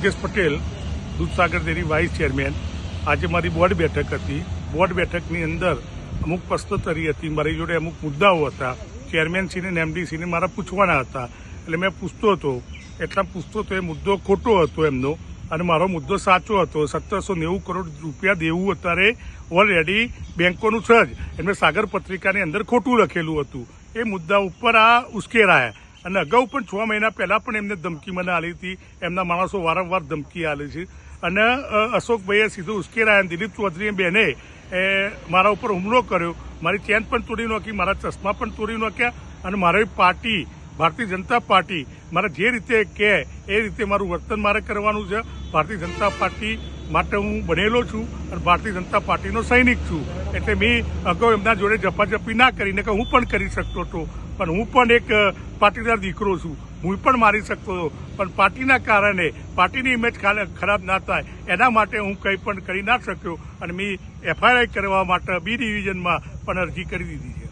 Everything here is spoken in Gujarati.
Yogesh Patel, Dudhsagar dairy vice chairman. આજે મારી બોર્ડ બેઠક હતી. બોર્ડ બેઠકની અંદર અમુક પ્રશ્નોત્તરી હતી. મારી જોડે અમુક મુદ્દાઓ હતા. ચેરમેનશ્રીને ને એમડીસીને મારા પૂછવાના હતા. એટલે મેં પૂછતો હતો. એટલા પૂછતો હતો, એ મુદ્દો ખોટો હતો એમનો. અને મારો મુદ્દો સાચો હતો. સત્તરસો નેવું કરોડ રૂપિયા દેવું અત્યારે ઓલરેડી બેંકોનું છે જ. એમને સાગર પત્રિકાની અંદર ખોટું લખેલું હતું. એ મુદ્દા ઉપર આ ઉશ્કેરાયા. અને અગાઉ પણ છ મહિના પહેલા પણ એમને ધમકી મને આલી હતી. એમના માણસો વારંવાર ધમકી આલે છે. અને અશોકભાઈએ સીધું ઉશ્કેરાયા દિલીપ ચૌધરીએ બેને, એ, મારા ઉપર હુમલો કર્યો. મારી ચેન પણ તોડી નાખી, મારા ચશ્મા પણ તોડી નાખ્યા અને મારી પાર્ટી, ભારતીય જનતા પાર્ટી, મારે જે રીતે કહે એ રીતે મારું વર્તન મારે કરવાનું છે. ભારતીય જનતા પાર્ટી માટે હું બનેલો છું અને ભારતીય જનતા પાર્ટીનો સૈનિક છું. એટલે મેં અગાઉ એમના જોડે જપાજપી ના કરીને કે હું પણ કરી શકતો હતો. પણ હું પણ એક પાટીદાર દીકરો છું. હું પણ મારી શકતો હતો. પણ પાર્ટીના કારણે, પાર્ટીની ઇમેજ ખરાબ ના થાય, એના માટે હું કંઈ પણ કરી ના શક્યો. અને મેં એફઆઈઆર કરવા માટે બી ડિવિઝનમાં પણ અરજી કરી દીધી